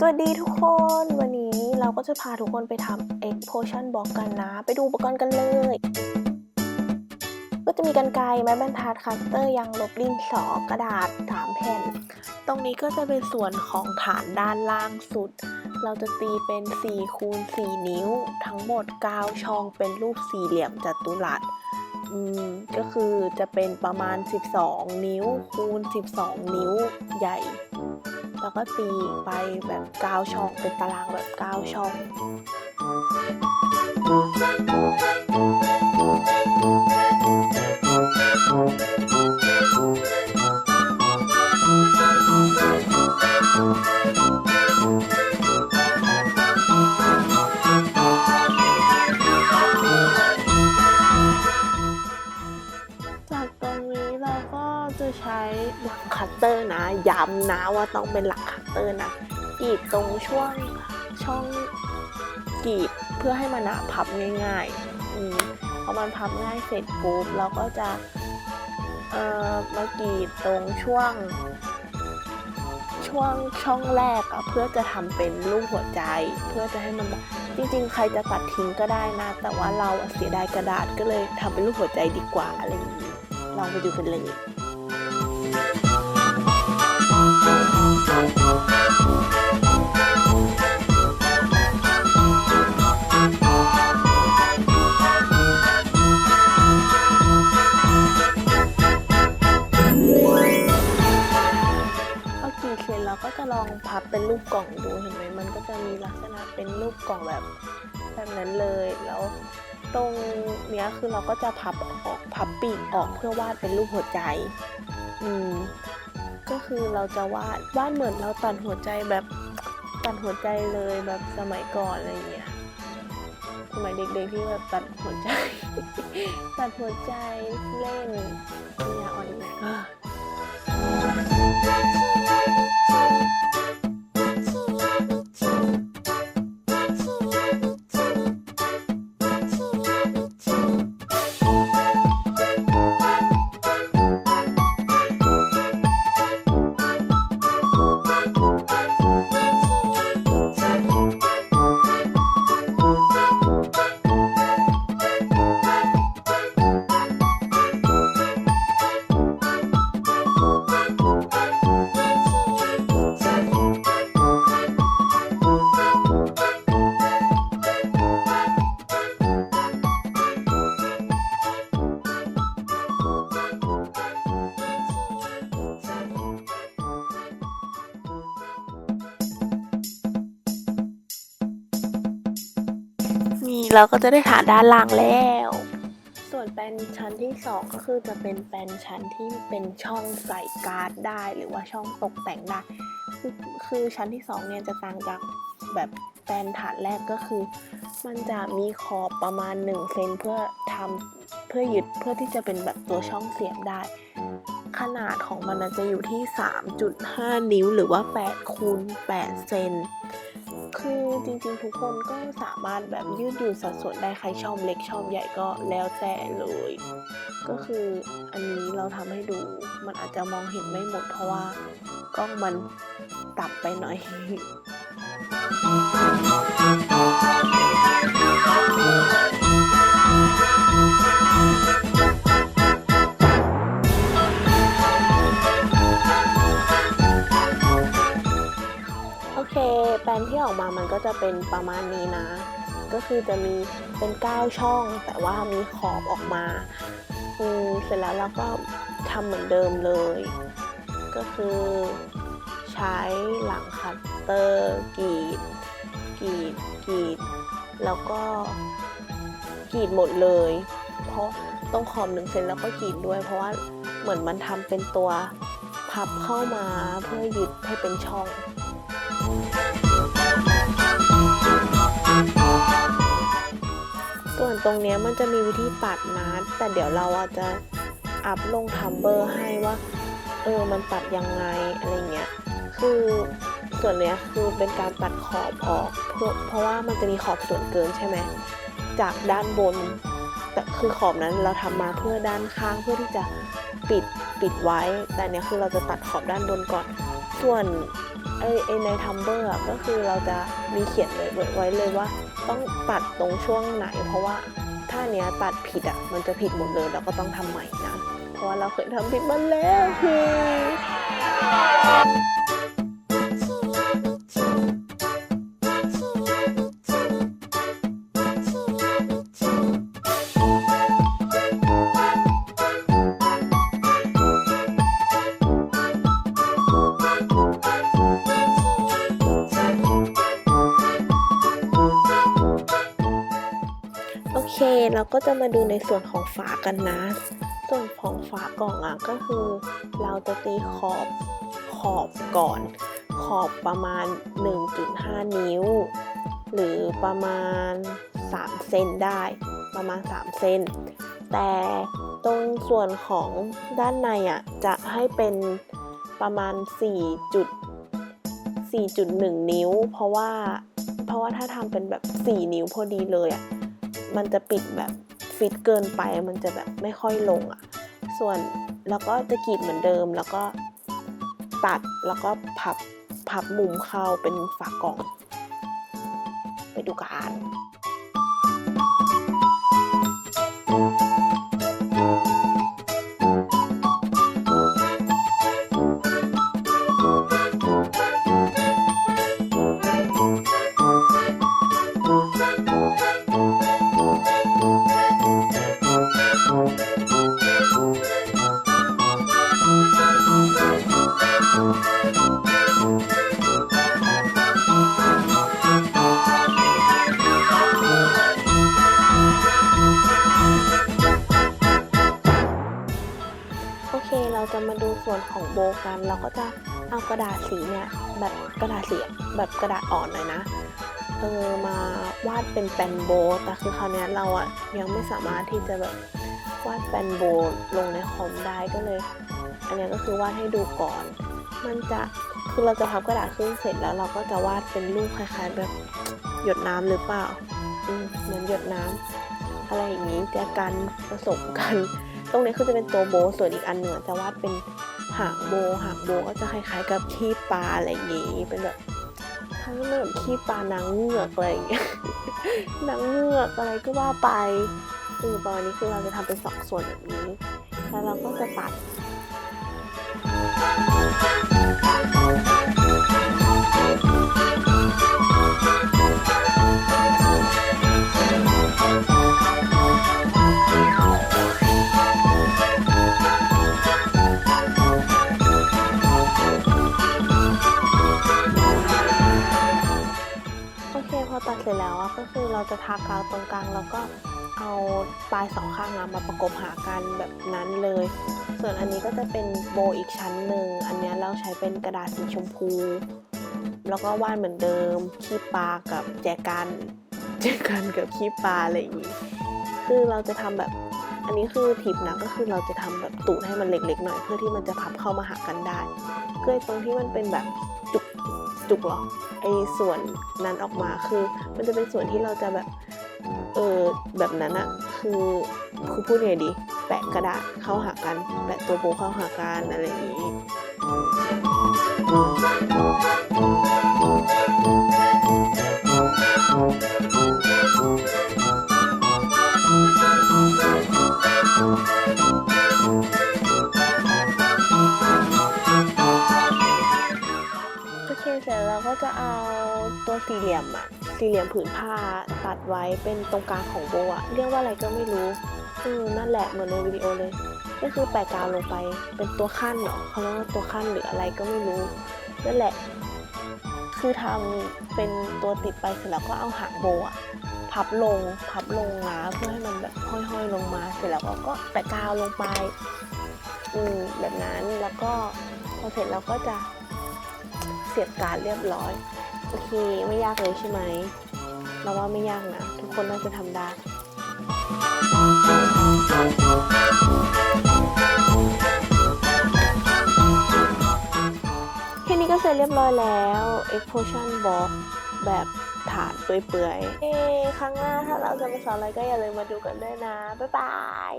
สวัสดีทุกคนวันนี้เราก็จะพาทุกคนไปทำ Egg Potion Box กันนะ ไปดูอุปกรณ์กันเลย ก็จะมีกันไกรไม้บรรทัดคัตเตอร์ยางลบดินสอกระดาษ3แผ่น ตรงนี้ก็จะเป็นส่วนของฐานด้านล่างสุด เราจะตีเป็น4คูณ4นิ้ว ทั้งหมด 9 ช่องเป็นรูปสี่เหลี่ยมจัตุรัสก็คือจะเป็นประมาณ 12 นิ้วคูณ12 นิ้วใหญ่ แล้วก็ตีไปแบบกาวช่องเป็นตารางแบบกาวช่อง ใช้หลักคัตเตอร์นะ ย้ำนะว่าต้องเป็นหลักคัตเตอร์นะกรีดตรงช่วงช่องกรีดเพื่อให้มันอะพับง่ายๆอืมพอมันพับง่ายเสร็จปุ๊บเราก็จะเอ่อมากรีดตรงช่วง ช่วงช่องแรกอะเพื่อจะทำเป็นรูปหัวใจ เพื่อจะให้มันแบบจริงๆ ใครจะตัดทิ้งก็ได้นะ แต่ว่าเราเสียดายกระดาษก็เลยทำเป็นรูปหัวใจดีกว่าอะไรอย่างนี้ลองไปดูกันเลย รีดเสร็จเราก็จะลองพับเป็นรูปกล่องดูเห็นไหมมันก็จะมีลักษณะเป็นรูปกล่องแบบแบบนั้นเลย แล้วตรงเนี้ยคือเราก็จะพับออกพับปีกออกเพื่อวาดเป็นรูปหัวใจ อืม ก็คือเราจะวาดวาดเหมือนเราตัดหัวใจแบบตัดหัวใจเลยแบบสมัยก่อนอะไรอย่างเงี้ยสมัยเด็กๆที่แบบตัดหัวใจ ตัดหัวใจเล่นเนี่ย เราก็จะได้ฐานด้านล่างแล้ว ส่วนแปลนชั้นที่สองก็คือจะเป็นแปลนชั้นที่เป็นช่องใส่การ์ดได้ หรือว่าช่องตกแต่งได้ คือคือชั้นที่สองเนี่ยจะต่างจากแบบแปลนฐานแรกก็คือ มันจะมีขอบประมาณ1เซนเพื่อทำเพื่อยึดเพื่อที่จะเป็นแบบตัวช่องเสียบได้ ขนาดของมันจะอยู่ที่ 3.5 นิ้วหรือว่า8คูณ8เซน คือจริงๆทุกคนก็สามารถแบบยืดหยุ่นสัดส่วนได้ใครชอบเล็กชอบใหญ่ก็แล้วแต่เลย ก็คืออันนี้เราทำให้ดูมันอาจจะมองเห็นไม่หมดเพราะว่ากล้องมันตับไปหน่อยโอเค แปลนที่ออกมามันก็จะเป็นประมาณนี้นะ ก็คือจะมีเป็น 9 ช่อง แต่ว่ามีขอบออกมาอืมเสร็จแล้วเราก็ทำเหมือนเดิมเลย ก็คือใช้หลังคัตเตอร์กรีดกรีดกรีด แล้วก็กรีดหมดเลย เพราะต้องขอบหนึ่งเซนแล้วก็กรีดด้วย เพราะว่าเหมือนมันทำเป็นตัวพับเข้ามาเพื่อยึดให้เป็นช่อง ตรงเนี้ยมันจะมีวิธีตัดนะ แต่เดี๋ยวเราอาจจะอัพลงทัมเบอร์ให้ว่า เออ มันตัดยังไงอะไรเงี้ย คือส่วนเนี้ยคือเป็นการตัดขอบออก เพื่อเพราะว่ามันจะมีขอบส่วนเกินใช่ไหม จากด้านบน แต่คือขอบนั้นเราทำมาเพื่อด้านข้างเพื่อที่จะปิดปิดไว้ แต่เนี้ยคือเราจะตัดขอบด้านบนก่อน ส่วน ไอไอในทัมเบอร์ก็คือเราจะมีเขียนไว้ไว้เลยว่า ต้องตัดตรงช่วงไหน เพราะว่าถ้าเนี้ยตัดผิดอะมันจะผิดหมดเลยเราก็ต้องทำใหม่นะ เพราะว่าเราเคยทำผิดมาแล้วคือ เค เราก็จะมาดูในส่วนของฝากันนะ ส่วนของฝากล่องอะก็คือ เราจะตีขอบขอบก่อน ขอบประมาณ 1.5 นิ้ว หรือประมาณ 3 เซนได้ ประมาณ 3 เซนแต่ตรงส่วนของด้านในอะจะให้เป็นประมาณ 4 จุด 4.1 นิ้ว เพราะว่าเพราะว่าถ้าทำเป็นแบบ 4 นิ้วพอดีเลยอะ มันจะปิดแบบฟิตเกินไปมันจะแบบไม่ค่อยลงอะ่ะ ส่วนแล้วก็จะกรีดเหมือนเดิมแล้วก็ตัดแล้วก็พับพับมุมเข้าเป็นฝากล่อง ไปดูการ์ด โบกัน เราก็จะเอากระดาษสีเนี่ยแบบกระดาษสีแบบกระดาษอ่อนหน่อยนะเออมาวาดเป็นแปนโบ แต่คือคราวนี้เราอะยังไม่สามารถที่จะแบบวาดแปนโบลงในคอมได้ก็เลย อันนี้ก็คือวาดให้ดูก่อน มันจะคือเราจะพับกระดาษขึ้นเสร็จแล้วเราก็จะวาดเป็นรูปคล้ายๆแบบหยดน้ำหรือเปล่าอืมเหมือนหยดน้ำอะไรอย่างนี้จะกันผสมกัน ตรงนี้คือจะเป็นตัวโบส่วนอีกอันหนึ่งจะวาดเป็น หางโบหางโบก็จะคล้ายๆกับขี้ปลาอะไรอย่างนี้เป็นแบบทั้งแบบขี้ปลานางเงือกอะไรอย่างเงี้ยนางเงือกอะไรก็ว่าไปคือตอนนี้คือเราจะทำเป็นสองส่วนแบบนี้ แล้วเราก็จะตัด เคพอตัดเสร็จแล้วอะก็คือเราจะทากาวตรงกลางแล้วก็เอาปลายสองข้างมาประกบหากันแบบนั้นเลย ส่วนอันนี้ก็จะเป็นโบอีกชั้นหนึ่ง อันเนี้ยเราใช้เป็นกระดาษสีชมพู แล้วก็วาดเหมือนเดิมขี้ปลากับแจกันแจกันกับขี้ปลาอะไรอย่างงี้ คือเราจะทำแบบอันนี้คือทิปนะก็คือเราจะทำแบบตูดให้มันเล็กๆหน่อยเพื่อที่มันจะพับเข้ามาหากันได้เพื่อตรงที่มันเป็นแบบ จุกหรอไอ้ส่วนนั้นออกมาคือ มันจะเป็นส่วนที่เราจะแบบเออแบบนั้นอะคือคือพูดไงดี แปะกระดาษเข้าหากันแปะตัวโบเข้าหากันอะไรอย่างนี้ เสร็จเราก็จะเอาตัวสี่เหลี่ยมอะสี่เหลี่ยมผืนผ้าตัดไว้เป็นตรงกลางของโบอะเรียกว่าอะไรก็ไม่รู้อืมนั่นแหละเหมือนในวิดีโอเลย ก็คือแปะกาวลงไปเป็นตัวขั้นเนาะเขาเรียกว่าตัวขั้นหรืออะไรก็ไม่รู้นั่นแหละ คือทำเป็นตัวติดไปเสร็จแล้วก็เอาหางโบอะพับลงพับลงนะเพื่อให้มันแบบห้อยๆลงมา เสร็จแล้วก็ก็แปะกาวลงไปอืมแบบนั้นแล้วก็พอเสร็จเราก็จะ สียบการเรียบร้อย โอเค ไม่ยากเลยใช่ไหม เราว่าไม่ยากนะ ทุกคนน่าจะทำได้แค่นี้ก็เสร็จเรียบร้อยแล้ว Explosion Box แบบฐานเปื่อยๆ เอ้ครั้งหน้าถ้าเราจะมาสอนอะไรก็อย่าลืมมาดูกันด้วยนะ บ๊ายบาย